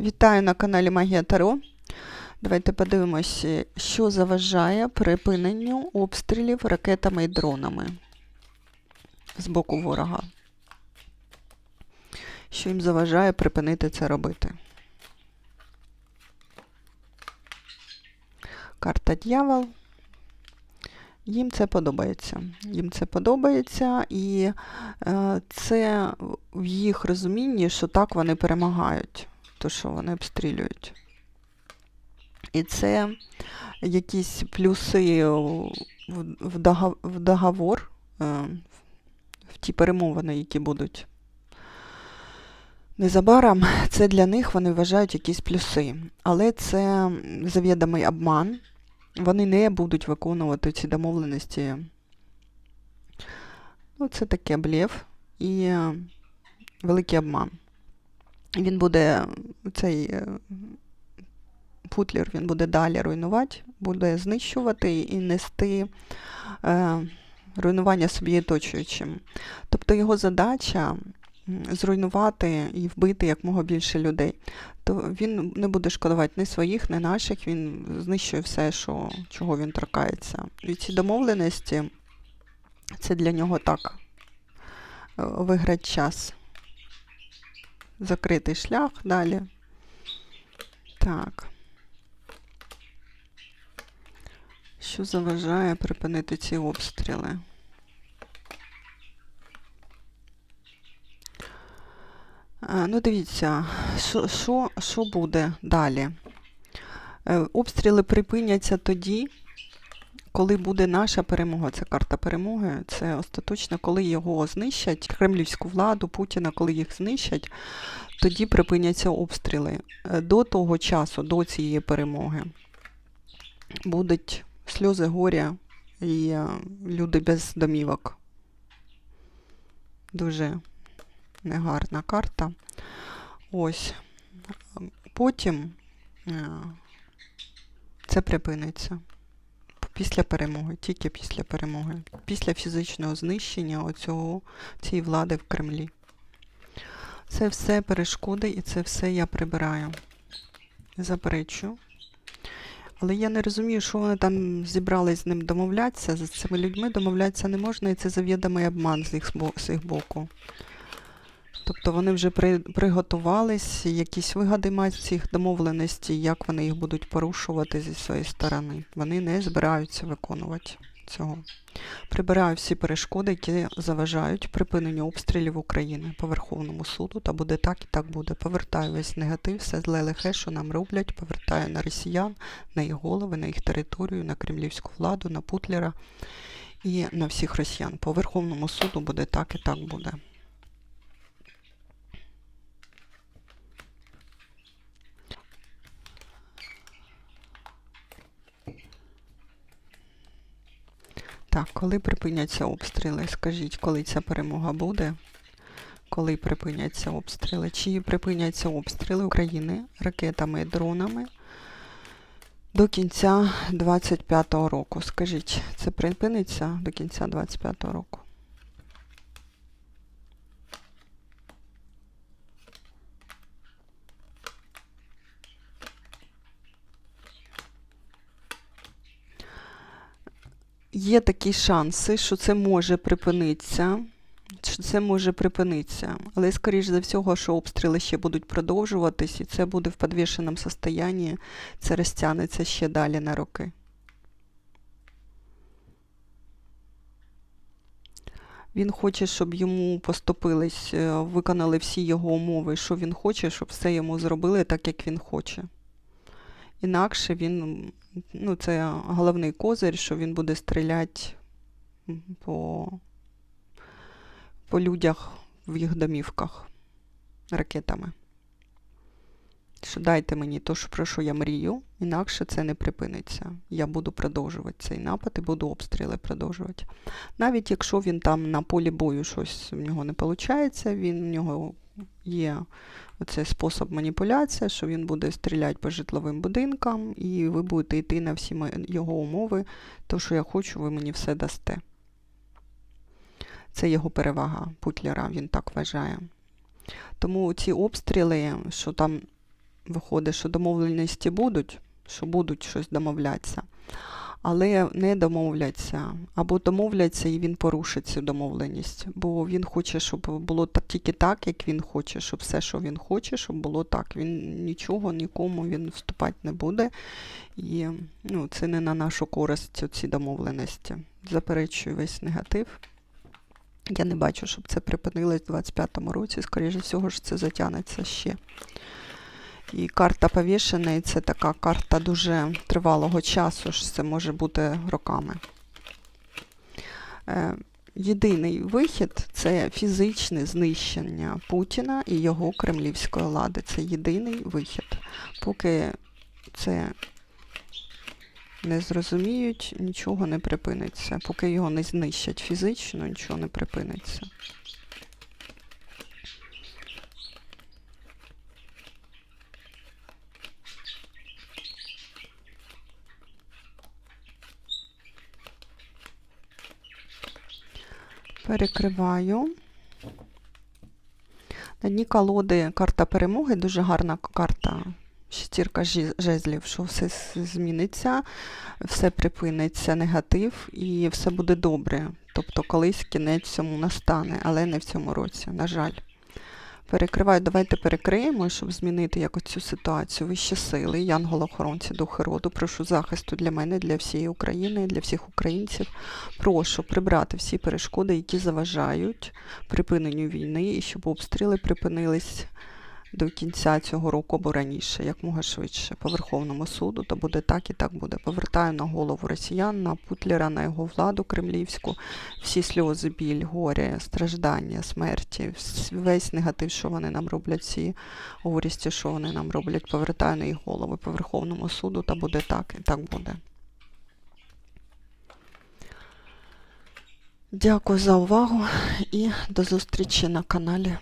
Вітаю на каналі Магія Таро. Давайте подивимося, що заважає припиненню обстрілів ракетами і дронами з боку ворога. Що їм заважає припинити це робити? Карта дьявол. Їм це подобається. Їм це подобається, і е, це в їх розумінні, що так вони перемагають, то що вони обстрілюють. І це якісь плюси в, договор, е, в ті перемовини, які будуть. Незабаром це для них вони вважають якісь плюси. Але це завідомий обман. Вони не будуть виконувати ці домовленості. Ну, це таке блєв і е, великий обман. Він буде, цей е, Путлер, він буде далі руйнувати, буде знищувати і нести е, руйнування собі оточуючим. Тобто його задача зруйнувати і вбити якмога більше людей. То він не буде шкодувати ні своїх, ні наших, він знищує все, що, чого він торкається. І ці домовленості це для нього так е, виграти час. Закритий шлях далі. Так. Що заважає припинити ці обстріли? Ну, дивіться, що буде далі? Е, Обстріли припиняться тоді, коли буде наша перемога. Це карта перемоги. Це остаточно, коли його знищать, кремлівську владу, Путіна, коли їх знищать, тоді припиняться обстріли. Е, До того часу, до цієї перемоги, будуть сльози горя і е, люди без домівок. Дуже негарна карта. Ось. Потім е, це припиниться. Після перемоги, тільки після перемоги, після фізичного знищення оцього, цієї влади в Кремлі. Це все перешкоди і це все я прибираю. Заперечую. Але я не розумію, що вони там зібрались з ним домовлятися. З цими людьми домовлятися не можна, і це завідомий обман з їх боку. Тобто вони вже при, приготувались, якісь вигади мають цих домовленостей, як вони їх будуть порушувати зі своєї сторони. Вони не збираються виконувати цього. Прибираю всі перешкоди, які заважають припиненню обстрілів України по Верховному суду, та буде так і так буде. Повертаю весь негатив, все зле лихе, що нам роблять, повертаю на росіян, на їх голови, на їх територію, на кремлівську владу, на Путлера і на всіх росіян. По Верховному суду буде так і так буде. Так, коли припиняться обстріли? Скажіть, коли ця перемога буде? Коли припиняться обстріли? Чи припиняться обстріли України ракетами і дронами до кінця 25-го року? Скажіть, це припиниться до кінця 25-го року? Є такі шанси, що це може припинитися. Що це може припинитися. Але, скоріш за всього, що обстріли ще будуть продовжуватись, і це буде в підвішеному стані, це розтягнеться ще далі на роки. Він хоче, щоб йому поступились, е, виконали всі його умови, що він хоче, щоб все йому зробили так, як він хоче. Інакше він, ну, це головний козир, що він буде стріляти по, по людях в їх домівках ракетами. Що дайте мені то, про що я мрію, інакше це не припиниться. Я буду продовжувати цей напад і буду обстріли продовжувати. Навіть якщо він там на полі бою щось в нього не виходить, він в нього є оцей спосіб маніпуляції, що він буде стріляти по житловим будинкам, і ви будете йти на всі його умови, то, що я хочу, ви мені все дасте. Це його перевага Путлера, він так вважає. Тому ці обстріли, що там виходить, що домовленості будуть, що будуть щось домовлятися, але не домовляться. Або домовляться і він порушить цю домовленість. Бо він хоче, щоб було тільки так, як він хоче, щоб все, що він хоче, щоб було так. Він нічого, нікому він вступати не буде. І ну, це не на нашу користь ці домовленості. Заперечую весь негатив. Я не бачу, щоб це припинилось у 25-му році. Скоріше всього ж це затягнеться ще. І карта повішеної це така карта дуже тривалого часу, ж це може бути роками. Е, Єдиний вихід це фізичне знищення Путіна і його кремлівської влади. Це єдиний вихід. Поки це не зрозуміють, нічого не припиниться. Поки його не знищать фізично, нічого не припиниться. Перекриваю. На дні колоди карта перемоги, дуже гарна карта. Шестірка жезлів, що все зміниться, все припиниться, негатив і все буде добре. Тобто колись кінець цьому настане, але не в цьому році, на жаль. Перекриваю, давайте перекриємо, щоб змінити якось цю ситуацію. Вищі сили, янголохоронці, духи роду, прошу захисту для мене, для всієї України, для всіх українців. Прошу прибрати всі перешкоди, які заважають припиненню війни, і щоб обстріли припинились до кінця цього року або раніше, якмога швидше, по Верховному суду, то буде так і так буде. Повертаю на голову росіян, на Путлера, на його владу кремлівську, всі сльози, біль, горе, страждання, смерті, весь негатив, що вони нам роблять, всі горісті, що вони нам роблять, повертаю на їх голови по Верховному суду, та буде так і так буде. Дякую за увагу і до зустрічі на каналі.